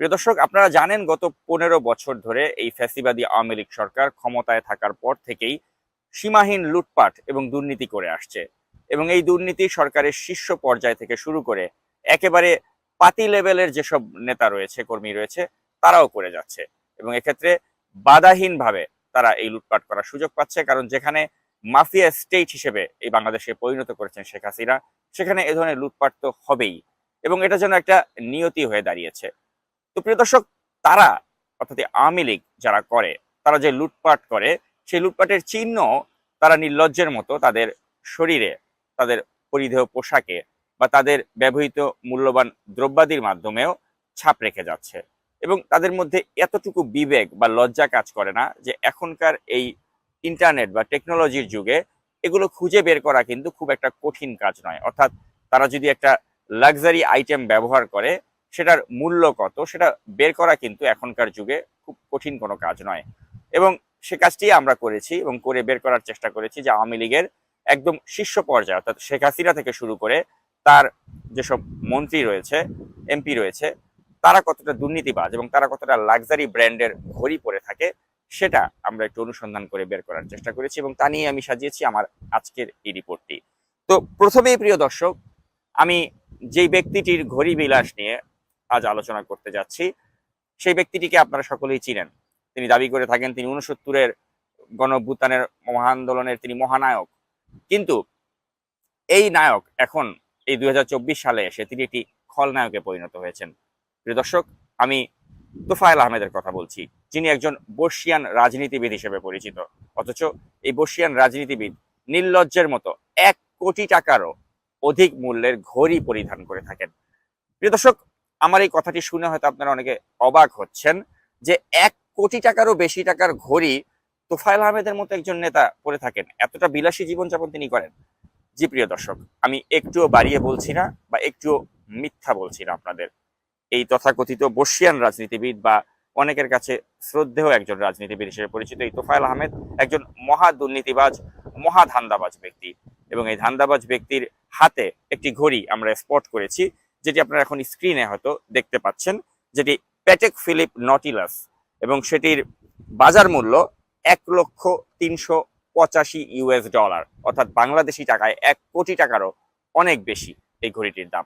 প্রিয় দর্শক, আপনারা জানেন গত পনেরো বছর ধরে এই ফ্যাসিবাদী আওয়ামী লীগ সরকার ক্ষমতায় থাকার পর থেকেই সীমাহীন লুটপাট এবং দুর্নীতি করে আসছে এবং এই দুর্নীতি সরকারের শীর্ষ পর্যায় থেকে শুরু করে একেবারে পাতি লেভেলের যেসব নেতা রয়েছে, কর্মী রয়েছে, তারাও করে যাচ্ছে এবং এক্ষেত্রে বাধাহীনভাবে তারা এই লুটপাট করার সুযোগ পাচ্ছে। কারণ যেখানে মাফিয়া স্টেট হিসেবে এই বাংলাদেশে পরিণত করেছেন শেখ হাসিনা, সেখানে এ ধরনের লুটপাট তো হবেই এবং এটা যেন একটা নিয়তি হয়ে দাঁড়িয়েছে। তো প্রিয় দর্শক, তারা, অর্থাৎ আওয়ামী লীগ যারা করে, তারা যে লুটপাট করে, সেই লুটপাটের চিহ্ন তারা নির্লজ্জের মতো তাদের শরীরে, তাদের পরিধেয় পোশাকে বা তাদের ব্যবহৃত মূল্যবান দ্রব্যাদির মাধ্যমেও ছাপ রেখে যাচ্ছে। এবং তাদের মধ্যে এতটুকু বিবেক বা লজ্জা কাজ করে না যে এখনকার এই ইন্টারনেট বা টেকনোলজির যুগে এগুলো খুঁজে বের করা কিন্তু খুব একটা কঠিন কাজ নয়। অর্থাৎ তারা যদি একটা লাক্সারি আইটেম ব্যবহার করে সেটার মূল্য কত? সেটা বের করা কিন্তু এখনকার যুগে খুব কঠিন কোনো কাজ নয়। এবং সে কাজটি আমরা করেছি এবং করে বের করার চেষ্টা করেছি যে আওয়ামী লীগের একদম শীর্ষ পর্যায়ে, অর্থাৎ শেখ হাসিনা থেকে শুরু করে তার যেসব মন্ত্রী রয়েছে, এমপি রয়েছে, তারা কতটা দুর্নীতিবাজ এবং তারা কতটা লাক্সারি ব্র্যান্ডের ঘড়ি পরে থাকে, সেটা আমরা একটু অনুসন্ধান করে বের করার চেষ্টা করেছি এবং তা নিয়ে আমি সাজিয়েছি আমার আজকের এই রিপোর্টটি। তো প্রথমেই প্রিয় দর্শক, আমি যেই ব্যক্তিটির ঘড়ি বিলাস নিয়ে আজ আলোচনা করতে যাচ্ছি। সেই ব্যক্তিটিকে আপনারা সকলেই চিনেন। তিনি দাবি করে থাকেন, তিনি উনসত্তরের গণভ্যুত্থানের মহা আন্দোলনের তিনি মহানায়ক। কিন্তু এই নায়ক এখন, এই দুই সালে এসে তিনি একটি খলনায়কে পরিণত হয়েছেন। প্রিয় দর্শক, আমি তোফায়েল আহমেদের কথা বলছি। যিনি একজন বর্ষিয়ান রাজনীতিবিদ হিসেবে পরিচিত। অথচ এই বর্ষিয়ান রাজনীতিবিদ নির্লজ্জের মতো এক কোটি টাকারও অধিক মূল্যের ঘড়ি পরিধান করে থাকেন। প্রিয় দর্শক আমার এই কথাটি শুনে হয়তো আপনারা অনেকে অবাক হচ্ছেন যে এক কোটি টাকারও বেশি টাকার ঘড়ি তোফায়েল আহমেদের মতো একজন নেতা পরে থাকেন। এতটা বিলাসী জীবনযাপন তিনি করেন। জি, প্রিয় দর্শক, আমি একটুও বাড়িয়ে বলছি না বা একটুও মিথ্যা বলছি না আপনাদের। এই তথাকথিত বর্ষিয়ান রাজনীতিবিদ বা অনেকের কাছে শ্রদ্ধেয় একজন রাজনীতিবিদ হিসেবে পরিচিত এই তোফায়েল আহমেদ একজন মহা দুর্নীতিবাজ, মহা ধান্দাবাজ ব্যক্তি। এবং এই ধান্দাবাজ ব্যক্তির হাতে একটি ঘড়ি আমরা স্পট করেছি। যেটি আপনারা এখন স্ক্রিনে হয়তো দেখতে পাচ্ছেন, যেটি প্যাটেক ফিলিপ নটিলাস এবং সেটির বাজার মূল্য এক লক্ষ তিনশো পঁচাশি ইউএস ডলার অর্থাৎ বাংলাদেশি টাকায় এক কোটি টাকারও অনেক বেশি এই ঘড়িটির দাম।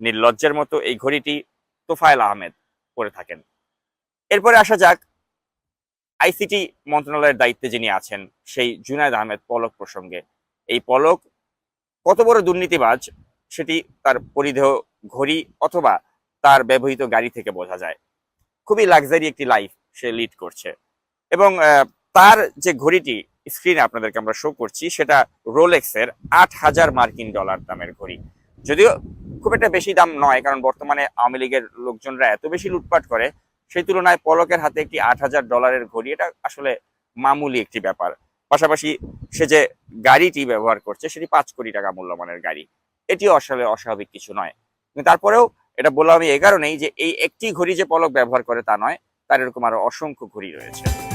নির্লজ্জের মতো এই ঘড়িটি তোফায়েল আহমেদ পরে থাকেন। এরপরে আসা যাক আইসিটি মন্ত্রণালয়ের দায়িত্বে যিনি আছেন, সেই জুনায়দ আহমেদ পলক প্রসঙ্গে। এই পলক কত বড় দুর্নীতিবাজ, সেটি তার পরিধেয় ঘড়ি অথবা তার ব্যবহৃত গাড়ি থেকে বোঝা যায়। খুবই লাক্সারি একটি লাইফ সে লিড করছে। এবং তার যে ঘড়িটি স্ক্রিনে আপনাদেরকে আমরা শো করছি, সেটা রোলেক্সের আট হাজার মার্কিন ডলার দামের ঘড়ি। যদিও খুব একটা বেশি দাম নয়, কারণ বর্তমানে আওয়ামী লীগের লোকজনরা এত বেশি লুটপাট করে, সেই তুলনায় পলকের হাতে একটি আট হাজার ডলারের ঘড়ি, এটা আসলে মামুলি একটি ব্যাপার। পাশাপাশি সে যে গাড়িটি ব্যবহার করছে, সেটি পাঁচ কোটি টাকা মূল্যমানের গাড়ি। এটিও আসলে অস্বাভাবিক কিছু নয়। তারপরেও এটা বললাম আমি এ কারণেই যে এই একটি ঘড়ি যে পলক ব্যবহার করে তা নয়, তার এরকম আরও অসংখ্য ঘড়ি রয়েছে।